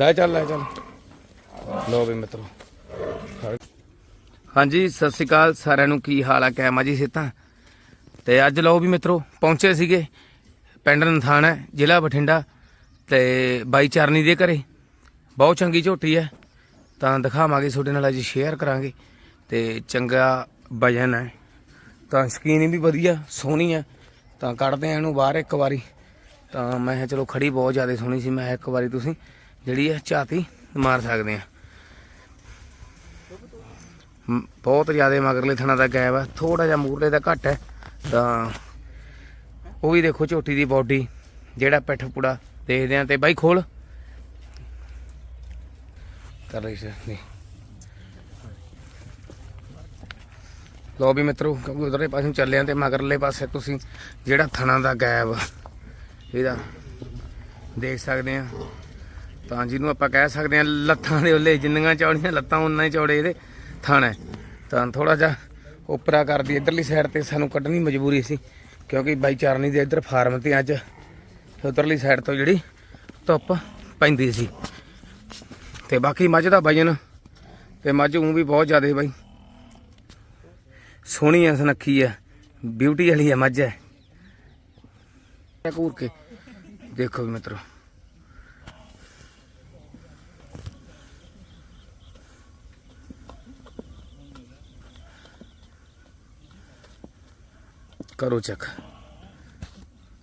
ਲੈ ਚੱਲ ਲੈ ਚੱਲ। ਲੋ ਵੀ ਮਿੱਤਰੋ। ਹਾਂਜੀ, ਸਤਿ ਸ਼੍ਰੀ ਅਕਾਲ। ਸਾਰਿਆਂ ਨੂੰ ਕੀ ਹਾਲ ਆ, ਕੈਮਾ ਜੀ ਸਿੱਤਾ ਤੇ ਅੱਜ ਲਓ ਵੀ ਮਿੱਤਰੋ, ਪਹੁੰਚੇ ਸੀਗੇ। ਪਿੰਡ ਨਥਾਣਾ ਜ਼ਿਲ੍ਹਾ ਬਠਿੰਡਾ। ਤੇ ਬਾਈ ਚਰਨੀ ਦੇ ਘਰੇ। ਬਹੁਤ ਚੰਗੀ ਝੋਟੀ ਹੈ। ਤਾਂ ਦਿਖਾਵਾਂਗੇ ਤੁਹਾਡੇ ਨਾਲ, ਅੱਜ ਸ਼ੇਅਰ ਕਰਾਂਗੇ। ਤੇ ਚੰਗਾ ਵਜਨ ਹੈ। ਤਾਂ ਸਕੀਨ ਵੀ ਵਧੀਆ, ਸੋਹਣੀ ਹੈ। ਤਾਂ ਕੱਢਦੇ ਆ ਇਹਨੂੰ ਬਾਹਰ ਇੱਕ ਵਾਰੀ। ਤਾਂ ਮੈਂ ਕਿਹਾ ਚਲੋ ਖੜੀ ਬਹੁਤ ਜ਼ਿਆਦਾ ਸੋਹਣੀ ਸੀ, ਮੈਂ ਇੱਕ ਵਾਰੀ ਤੁਸੀਂ ਜਿਹੜੀ ਹੈ ਝਾਤੀ ਮਾਰ ਸਕਦੇ ਆ ਬਹੁਤ ਜ਼ਿਆਦਾ ਮਗਰਲੇ ਥਣਾ ਦਾ ਗੈਪ ਹੈ ਥੋੜਾ ਜਿਹਾ ਮੂਰਲੇ ਦਾ ਘੱਟ ਹੈ। ਤਾਂ ਉਹ ਵੀ ਦੇਖੋ ਝੋਟੀ ਦੀ ਬਾਡੀ, ਜਿਹੜਾ ਪਿੱਠ ਪੂੜਾ ਦੇਖਦੇ ਆ ਤੇ ਬਾਈ ਖੋਲ। ਕਰ ਲਈ ਸੀ ਨਹੀਂ। ਲੋ ਵੀ ਮਿੱਤਰੋ ਕਿਉਂਕਿ ਉਧਰਲੇ ਪਾਸੇ ਨੂੰ ਚੱਲੇ ਆ ਤੇ ਮਗਰਲੇ ਪਾਸੇ ਤੁਸੀਂ ਜਿਹੜਾ ਥਣਾ ਦਾ ਗੈਪ ਇਹਦਾ ਦੇਖ ਸਕਦੇ ਆ। ਤਾਂ ਜਿਹਨੂੰ ਆਪਾਂ ਕਹਿ ਸਕਦੇ ਆ, ਲੱਤਾਂ ਦੇ ਉੱਲੇ, ਜਿੰਨੀਆਂ ਚੌੜੀਆਂ ਲੱਤਾਂ ਉਨਾ ਹੀ ਚੌੜੇ ਇਹਦੇ ਥਣ ਹੈ। ਤਾਂ ਥੋੜਾ ਜਿਹਾ ਉਪਰਾ ਕਰਦੀ ਇਧਰਲੀ ਸਾਈਡ ਤੇ ਸਾਨੂੰ ਕੱਢਣੀ ਮਜਬੂਰੀ ਸੀ, ਕਿਉਂਕਿ ਬਾਈ ਚਾਰਨੀ ਦੇ ਇਧਰ ਫਾਰਮ ਤੇ ਅੱਜ ਉਧਰਲੀ ਸਾਈਡ ਤੋਂ ਜਿਹੜੀ ਧੁੱਪ ਪੈਂਦੀ ਸੀ। ਤੇ ਬਾਕੀ ਮੱਝ ਦਾ ਵਜਨ ਤੇ ਮੱਝ ਉਹ ਵੀ ਬਹੁਤ ਜ਼ਿਆਦਾ ਬਾਈ। ਸੋਹਣੀ ਐ, ਸੁਨੱਖੀ ਐ ਬਿਊਟੀ ਵਾਲੀ ਐ, ਮੱਝ ਹੈ ਘੂਰ ਕੇ ਦੇਖੋ ਵੀ ਮਿੱਤਰੋ। ਕਰੋ ਚੈੱਕ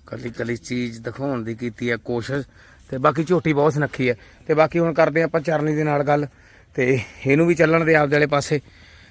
ਕੱਲੀ ਕੱਲੀ ਚੀਜ਼ ਦਿਖਾਉਣ ਦੀ ਕੀਤੀ ਹੈ ਕੋਸ਼ਿਸ਼, ਤੇ ਬਾਕੀ ਝੋਟੀ ਬਹੁਤ ਸੁਨੱਖੀ ਹੈ ਤੇ ਬਾਕੀ ਹੁਣ ਕਰਦੇ ਆਪਾਂ ਚਰਨੀ ਦੇ ਨਾਲ ਗੱਲ, ਤੇ ਇਹਨੂੰ ਵੀ ਚੱਲਣ ਦੇ ਆਪਦੇ ਵਾਲੇ ਪਾਸੇ।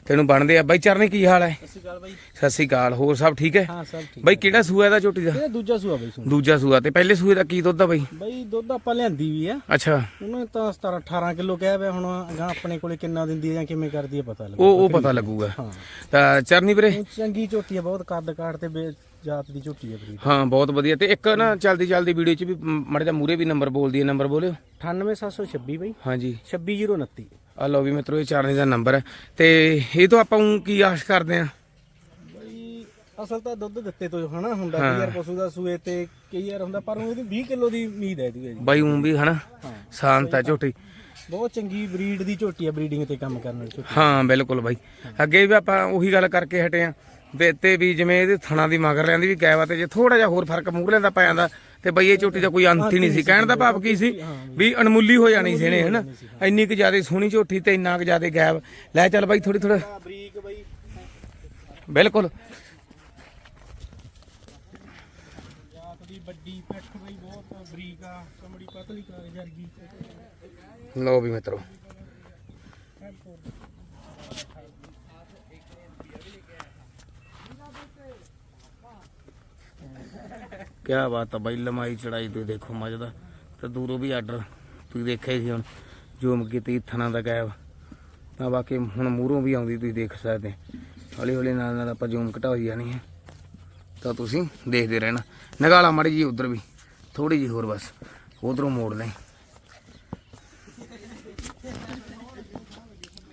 ਤੇ ਇਹਨੂੰ ਬਣਦੇ ਆ। ਬਾਈ ਚਰਨੀ ਕੀ ਹਾਲ ਹੈ? ਸਤਿ ਸ਼੍ਰੀ ਅਕਾਲ ਬਾਈ। ਸਤਿ ਸ੍ਰੀ ਅਕਾਲ ਹੋਰ ਸਭ ਠੀਕ ਹੈ? ਹਾਂ ਸਭ ਠੀਕ ਬਾਈ ਕਿਹੜਾ ਸੂਆ ਇਹਦਾ ਝੋਟੀ ਦਾ? ਇਹ ਦੂਜਾ ਸੂਆ ਬਾਈ ਸੁਣ ਦੂਜਾ ਸੂਆ। ਤੇ ਪਹਿਲੇ ਸੂਏ ਦਾ ਕੀ ਦੁੱਧ ਆ ਬਾਈ? ਬਾਈ ਦੁੱਧ ਆਪਾਂ ਲਿਆਂਦੀ ਵੀ ਆ। ਅੱਛਾ। ਉਹਨੇ ਤਾਂ 17 18 ਕਿਲੋ ਕਿਹਾ ਪਿਆ ਹੁਣ ਅਗਾਂਹ ਆਪਣੇ ਕੋਲੇ ਕਿੰਨਾ ਦਿੰਦੀ ਹੈ ਜਾਂ ਕਿਵੇਂ ਕਰਦੀ ਹੈ ਪਤਾ ਲੱਗੂ ਉਹ ਉਹ ਪਤਾ ਲੱਗੂਗਾ। ਹਾਂ। ਤਾਂ ਚਰਨੀ ਵੀਰੇ? ਚੰਗੀ ਝੋਟੀ ਹੈ ਬਹੁਤ ਕੱਦ ਕਾਠ ਤੇ ਬੇ- ਜਾਤ ਦੀ ਝੋਟੀ ਹੈ ਬਰੀਡ। ਹਾਂ ਬਹੁਤ ਵਧੀਆ। ਤੇ ਇੱਕ ਨਾ ਚਲਦੀ ਚਲਦੀ ਵੀਡੀਓ ਚ ਵੀ ਮੜੇ ਦਾ ਮੂਰੇ ਵੀ ਨੰਬਰ ਬੋਲਦੀ ਹੈ ਨੰਬਰ ਬੋਲਿਓ। 98726 ਬਾਈ। ਹਾਂਜੀ। 26029 ਆ ਲਓ ਵੀ ਮਿੱਤਰੋ ਇਹ ਚਰਨੀ ਦਾ ਨੰਬਰ ਹੈ। ਤੇ ਇਹ ਤੋਂ ਆਪਾਂ ਊਂ ਕੀ ਆਸ਼ ਕਰਦੇ ਆ ਬਾਈ ਅਸਲ ਤਾਂ ਦੁੱਧ ਦਿੱਤੇ ਤੋਂ ਹਨਾ ਹੁੰਦਾ ਕਈ ਯਾਰ ਪਸ਼ੂ ਦਾ ਸੂਏ ਤੇ ਕਈ ਯਾਰ ਹੁੰਦਾ ਪਰ ਉਹਦੀ 20 ਕਿਲੋ ਦੀ ਉਮੀਦ ਹੈ ਜੀ। ਬਾਈ ਊਂ ਵੀ ਹਨਾ ਸ਼ਾਂਤ ਹੈ ਝੋਟੀ। ਬਹੁਤ ਚੰਗੀ ਬਰੀਡ ਦੀ ਝੋਟੀ ਹੈ ਬਰੀਡਿੰਗ ਤੇ ਕੰਮ ਕਰਨ ਵਾਲੀ ਝੋਟੀ। ਹਾਂ ਬਿਲਕੁਲ ਬਾਈ। ਅੱਗੇ ਵੀ ਆਪਾਂ ਉਹੀ ਗੱਲ ਕਰਕੇ ਹਟੇ ਆ ਤੇ ਵੀ ਜਿਵੇਂ ਇਹਦੇ ਥਣਾ ਦੀ ਮਗਰ ਲੈਂਦੀ ਵੀ ਗੈਵਾ ਤੇ ਜੇ ਥੋੜਾ ਜਿਹਾ ਹੋਰ ਫ਼ਰਕ ਮੂੰਹ ਲੈਂਦਾ ਪੈ ਜਾਂਦਾ ਤੇ ਬਈ ਇਹ ਝੋਟੀ ਦਾ ਕੋਈ ਅੰਤ ਹੀ ਨਹੀਂ ਸੀ। ਕਹਿਣ ਦਾ ਭਾਵ ਕੀ ਸੀ? ਵੀ ਅਣਮੁੱਲੀ ਹੋ ਜਾਣੀ ਸੀ ਇਹਨੇ ਹਨਾ? ਇੰਨੀ ਕੁ ਜ਼ਿਆਦਾ ਸੋਹਣੀ ਝੋਟੀ ਤੇ ਇੰਨਾ ਕੁ ਜ਼ਿਆਦਾ ਗੈਪ। ਲੈ ਚੱਲ ਬਾਈ ਥੋੜੀ ਥੋੜਾ ਬਰੀਕ ਬਾਈ। ਬਿਲਕੁਲ। ਵੱਡੀ ਪਿੱਠ ਬਈ ਬਹੁਤ ਬਰੀਕ ਆ ਚਮੜੀ ਪਤਲੀ ਕਰ ਜਰਗੀ ਲਓ ਵੀ ਮਿੱਤਰੋ। ਕਿਆ ਬਾਤ ਆ ਬਾਈ, ਲੰਮਾਈ ਚੜਾਈ ਤੁਸੀਂ ਦੇਖੋ ਮੱਝ ਦਾ। ਤੇ ਦੂਰੋਂ ਵੀ ਆਰਡਰ ਤੁਸੀਂ ਦੇਖਿਆ ਸੀ ਹੁਣ ਜੂਮ ਕੀਤੀ ਥਣਾ ਦਾ ਗਾਇਬ। ਤਾਂ ਬਾਕੀ ਹੁਣ ਮੂਹਰੋਂ ਵੀ ਆਉਂਦੀ ਤੁਸੀਂ ਦੇਖ ਸਕਦੇ ਹੌਲੀ ਹੌਲੀ ਨਾਲ ਨਾਲ ਆਪਾਂ ਜੂਮ ਘਟਾਈ ਜਾਣੀ ਹੈ ਤਾਂ ਤੁਸੀਂ ਦੇਖਦੇ ਰਹਿਣਾ। ਨਗਾਲਾ ਮੜੀ ਜੀ ਉਧਰ ਵੀ ਥੋੜੀ ਜੀ ਹੋਰ ਬਸ, ਉਧਰੋਂ ਮੋੜ ਲੈ।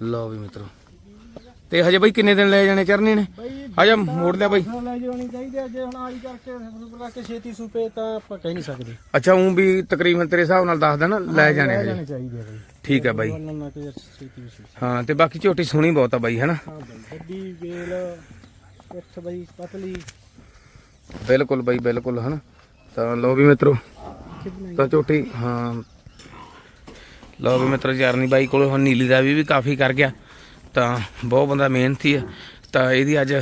ਲਓ ਵੀ ਮਿੱਤਰੋ। ਤੇ ਹਜੇ ਬਈ ਕਿੰਨੇ ਦਿਨ ਲੈ ਜਾਣੇ ਚਰਨੀ ਨੇ? ਹਜੇ ਮੋੜ ਲਿਆ ਬਈ। ਲੈ ਜਾਣੀ ਚਾਹੀਦੀ ਆ, ਜੇ ਹੁਣ ਆਈ ਕਰਕੇ ਸੁਪਰ ਕਰਕੇ ਛੇਤੀ ਸੂਪੇ ਤਾਂ ਆਪਾਂ ਕਹਿ ਨਹੀਂ ਸਕਦੇ। ਅੱਛਾ ਉਂ ਵੀ ਤਕਰੀਬਨ ਤੇਰੇ ਹਿਸਾਬ ਨਾਲ ਦੱਸ ਦੇਣਾ ਲੈ ਜਾਣੇ ਚਾਹੀਦੇ ਆ ਬਈ। ਠੀਕ ਹੈ ਬਾਈ। ਉਹਨਾਂ ਨਾਲ ਕਿ ਛੇਤੀ ਸੂਪੇ ਹਾਂ ਤੇ ਬਾਕੀ ਝੋਟੀ ਸੋਹਣੀ ਬਹੁਤ ਆ ਬਾਈ ਹਨਾ? ਹਾਂ ਬਈ ਵੱਡੀ ਵੇਲ ਪਿੱਠ ਬਈ ਪਤਲੀ। ਬਿਲਕੁਲ ਬਾਈ ਬਿਲਕੁਲ ਹਨਾ? ਤਾਂ ਲਓ ਵੀ ਮਿੱਤਰੋ ਤਾਂ ਝੋਟੀ ਹਾਂ। ਲਓ ਵੀ ਮਿੱਤਰੋ ਚਰਨੀ ਬਾਈ ਕੋਲ ਹੁਣ ਨੀਲੀ ਦਾ ਵੀ ਵੀ ਕਾਫੀ ਕਰ ਗਿਆ। ਤਾਂ ਬਹੁਤ ਬੰਦਾ ਮਿਹਨਤੀ ਹੈ ਤਾਂ ਇਹਦੀ ਅੱਜ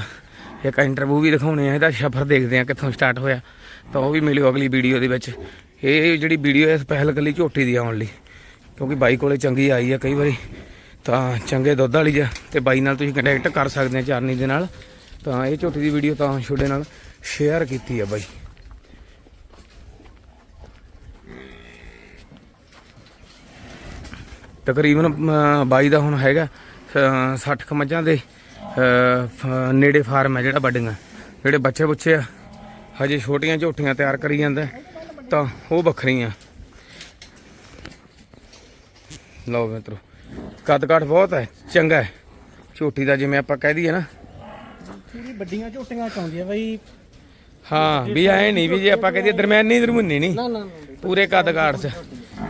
ਇੱਕ ਇੰਟਰਵਿਊ ਵੀ ਦਿਖਾਉਣੇ ਆ ਇਹਦਾ ਸਫ਼ਰ ਦੇਖਦੇ ਆ ਕਿੱਥੋਂ ਸਟਾਰਟ ਹੋਇਆ। ਤਾਂ ਉਹ ਵੀ ਮਿਲਿਓ ਅਗਲੀ ਵੀਡੀਓ ਦੇ ਵਿੱਚ। ਇਹ ਜਿਹੜੀ ਵੀਡੀਓ ਹੈ ਪਹਿਲ ਕੱਲੀ ਝੋਟੀ ਦੀ ਆਉਣ ਲਈ ਕਿਉਂਕਿ ਬਾਈ ਕੋਲੇ ਚੰਗੀ ਆਈ ਆ ਕਈ ਵਾਰੀ। ਤਾਂ ਚੰਗੇ ਦੁੱਧ ਵਾਲੀ ਆ ਤੇ ਬਾਈ ਨਾਲ ਤੁਸੀਂ ਕੰਟੈਕਟ ਕਰ ਸਕਦੇ ਆ ਚਰਨੀ ਦੇ ਨਾਲ। ਤਾਂ ਇਹ ਝੋਟੀ ਦੀ ਵੀਡੀਓ ਤਾਂ ਛੋਡੇ ਨਾਲ ਸ਼ੇਅਰ ਕੀਤੀ ਆ ਬਾਈ। ਤਕਰੀਬਨ ਬਾਈ ਦਾ ਹੁਣ ਹੈਗਾ ਅ, 60 ਕੁ ਮੱਝਾਂ ਦੇ ਨੇੜੇ ਫਾਰਮ ਹੈ ਜਿਹੜਾ ਵੱਡੀਆਂ। ਜਿਹੜੇ ਬੱਚੇ ਬੁੱਚੇ ਆ ਹਜੇ ਛੋਟੀਆਂ ਝੋਟੀਆਂ ਤਿਆਰ ਕਰੀ ਜਾਂਦਾ। ਤਾਂ ਉਹ ਵੱਖਰੀਆਂ। ਲਓ ਮਿੱਤਰੋ ਕੱਦ ਕਾਠ ਬਹੁਤ ਹੈ ਚੰਗਾ ਹੈ। ਝੋਟੀ ਦਾ ਜਿਵੇਂ ਆਪਾਂ ਕਹਿ ਦਈਏ ਨਾ। ਪੂਰੀ ਵੱਡੀਆਂ ਝੋਟੀਆਂ ਚਾਉਂਦੀਆਂ ਬਈ। ਹਾਂ ਵੀ ਐ ਨਹੀਂ ਵੀ ਜੇ ਆਪਾਂ ਕਹਦੇ ਦਰਮਿਆਨੀ ਦਰਮੁੰਨੀ ਨਹੀਂ। ਪੂਰੇ ਕੱਦ ਕਾਠ 'ਚ।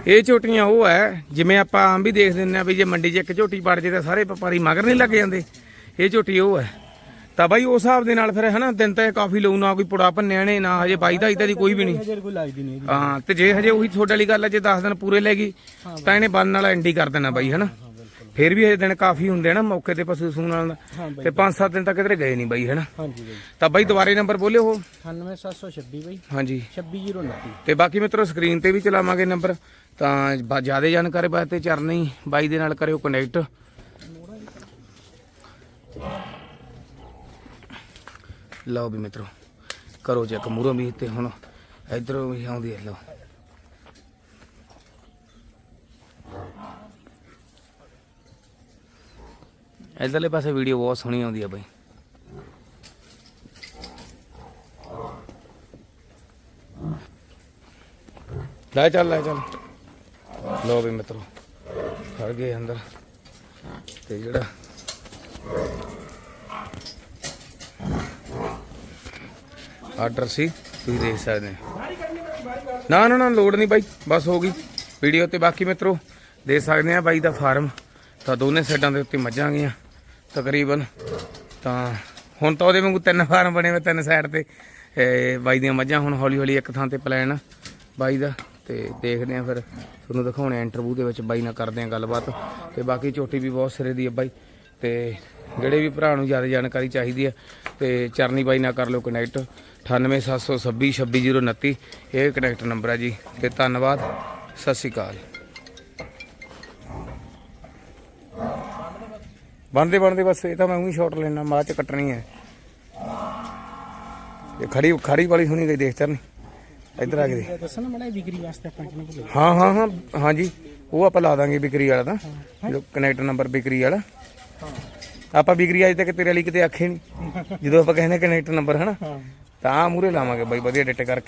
ਇਹ ਝੋਟੀਆਂ ਉਹ ਐ ਜਿਵੇਂ ਆਪਾਂ ਆਮ ਵੀ ਦੇਖ ਦਿੰਦੇ ਆ ਵੀ ਜੇ ਮੰਡੀ 'ਚ ਇੱਕ ਝੋਟੀ ਪੜ ਜੇ ਤਾਂ ਸਾਰੇ ਵਪਾਰੀ ਮਗਰ ਨਹੀਂ ਲੱਗ ਜਾਂਦੇ। ਇਹ ਝੋਟੀ ਉਹ ਐ ਤਾਂ ਬਾਈ ਉਸ ਹਿਸਾਬ ਦੇ ਨਾਲ ਫਿਰ ਹਨਾ ਦਿਨ ਤਾਂ ਇਹ ਕਾਫੀ ਲਊ ਨਾ ਕੋਈ ਪੁੜਾ ਭੰਨਿਆ ਨੇ ਨਾ ਹਜੇ ਬਾਈ ਦਾ ਇਦਾਂ ਦੀ ਕੋਈ ਵੀ ਨਹੀਂ। ਹਜੇ ਕੋਈ ਲੱਗਦੀ ਨਹੀਂ ਇਹਦੀ। ਹਾਂ ਤੇ ਜੇ ਹਜੇ ਉਹੀ ਤੁਹਾਡੇ ਵਾਲੀ ਗੱਲ ਹੈ ਜੇ 10 ਦਿਨ ਪੂਰੇ ਲੈ ਗਈ ਤਾਂ ਇਹਨੇ ਬੰਨ ਵਾਲਾ ਐਂਡੀ ਕਰ ਦੇਣਾ ਬਾਈ ਹਨਾ। ਹਾਂ ਫਿਰ ਵੀ ਹਜੇ ਦਿਨ ਕਾਫੀ ਹੁੰਦੇ ਨਾ ਮੌਕੇ ਤੇ ਪਸ਼ੂ ਸੂਣ ਹਾਂ ਬਾਈ। ਤੇ 5-7 ਦਿਨ ਤੱਕ ਕਿਧਰੇ ਗਏ ਨਹੀਂ ਬਾਈ ਹਨਾ। ਹਾਂਜੀ ਬਾਈ। ਤਾਂ ਬਾਈ ਦੁਬਾਰੇ ਨੰਬਰ ਬੋਲਿਓ ਉਹ। 98726 ਬਾਈ। ਹਾਂਜੀ। 26029 ਤੇ ਬਾਕੀ ਮਿੱਤਰੋ ਸਕਰੀਨ ਤੇ ਵੀ ਚਲਾਵਾਂਗੇ ਨੰਬਰ। ਤਾਂ ਜ਼ਿਆਦਾ ਜਾਣਕਾਰੀ ਵਾਸਤੇ ਚਰਨੀ ਬਾਈ ਦੇ ਨਾਲ ਕਰਿਓ ਕਨੈਕਟ ਲਓ ਵੀ ਮਿੱਤਰੋ, ਕਰੋ ਚੈੱਕ ਮੂਰੋਂ ਵੀ ਤੇ ਹੁਣ ਇਧਰੋਂ ਵੀ ਆਉਂਦੀ ਹੈ, ਲਓ। ਇਧਰਲੇ ਪਾਸੇ ਵੀਡੀਓ ਬਹੁਤ ਸੋਹਣੀ ਆਉਂਦੀ ਹੈ ਬਾਈ। ਲੈ ਚੱਲ ਲੈ ਚੱਲ। ਲੋ ਵੀ ਮਿੱਤਰੋ, ਖੜ ਗਏ ਅੰਦਰ। ਤੇ ਜਿਹੜਾ ਆਰਡਰ ਸੀ, ਤੁਸੀਂ ਦੇਖ ਸਕਦੇ ਨਾ ਨਾ ਨਾ, ਲੋੜ ਨਹੀਂ ਬਾਈ, ਬਸ ਹੋ ਗਈ। ਵੀਡੀਓ ਤੇ ਬਾਕੀ ਮਿੱਤਰੋ ਦੇ ਸਕਦੇ ਆ ਬਾਈ ਦਾ ਫਾਰਮ। ਤਾਂ ਦੋਨੇ ਸਾਈਡਾਂ ਦੇ ਉੱਤੇ ਮੱਝਾਂ ਗਈਆਂ, ਤਕਰੀਬਨ। ਤਾਂ ਹੁਣ ਤਾਂ ਉਹਦੇ ਵਾਂਗੂ ਤਿੰਨ ਫਾਰਮ ਬਣੇ ਹੋਏ ਤਿੰਨ ਸਾਈਡ ਤੇ। ਬਾਈ ਦੀਆਂ ਮੱਝਾਂ ਹੁਣ ਹੌਲੀ ਹੌਲੀ ਇੱਕ ਥਾਂ ਤੇ ਪਲਾਨ ਬਾਈ ਦਾ। ਤੇ ਦੇਖਦੇ ਆ ਫਿਰ, ਤੁਹਾਨੂੰ ਦਿਖਾਉਣੇ ਇੰਟਰਵਿਊ ਦੇ ਵਿੱਚ ਬਾਈ ਨਾਲ ਕਰਦੇ ਆ ਗੱਲਬਾਤ। ਤੇ ਬਾਕੀ ਝੋਟੀ ਵੀ ਬਹੁਤ ਸਿਰੇ ਦੀ ਹੈ ਬਾਈ। ਤੇ ਜਿਹੜੇ ਵੀ ਭਰਾ ਨੂੰ ਜ਼ਿਆਦਾ ਜਾਣਕਾਰੀ ਚਾਹੀਦੀ ਹੈ ਤੇ ਚਰਨੀ ਬਾਈ ਨਾਲ ਕਰ ਲਓ ਕਨੈਕਟ 9876266029 ਇਹ ਕਨੈਕਟ ਨੰਬਰ ਹੈ ਜੀ ਤੇ ਧੰਨਵਾਦ ਸਤਿ ਸ਼੍ਰੀ ਅਕਾਲ ਬਣਦੇ ਬਣਦੇ ਬਸ ਇਹ ਤਾਂ ਮੈਂ ਉਹੀ ਸ਼ਾਟ ਲੈਣਾ ਬਾਅਦ ਚ ਕੱਟਣੀ ਹੈ ਇਹ ਖੜੀ ਖੜੀ ਵਾਲੀ ਸੁਣੀ ਗਈ ਦੇਖ ਚਰਨੀ ਇੱਧਰ ਆ ਕੇ ਦੱਸਣਾ ਮੜਾ ਵਿਕਰੀ ਵਾਸਤੇ ਆਪਾਂ ਕਿਹਨੂੰ ਭੁੱਲੇ ਹਾਂ ਹਾਂ ਹਾਂ ਹਾਂਜੀ ਉਹ ਆਪਾਂ ਲਾ ਦਾਂਗੇ ਬਿਕਰੀ ਵਾਲਾ ਤਾਂ ਜੋ ਕਨੈਕਟ ਨੰਬਰ ਬਿਕਰੀ ਵਾਲਾ ਆਪਾਂ ਬਿਕਰੀ ਅਜੇ ਤੱਕ ਤੇਰੇ ਲਈ ਕਿਤੇ ਆਖੇ ਨਹੀਂ ਜਦੋਂ ਆਪਾਂ ਕਹਿੰਦੇ ਕਨੈਕਟ ਨੰਬਰ ਹਨਾ ਤਾਂ ਮੂਰੇ ਲਾਵਾਂਗੇ ਬਾਈ ਵਧੀਆ ਡਿੱਟ ਕਰਕੇ।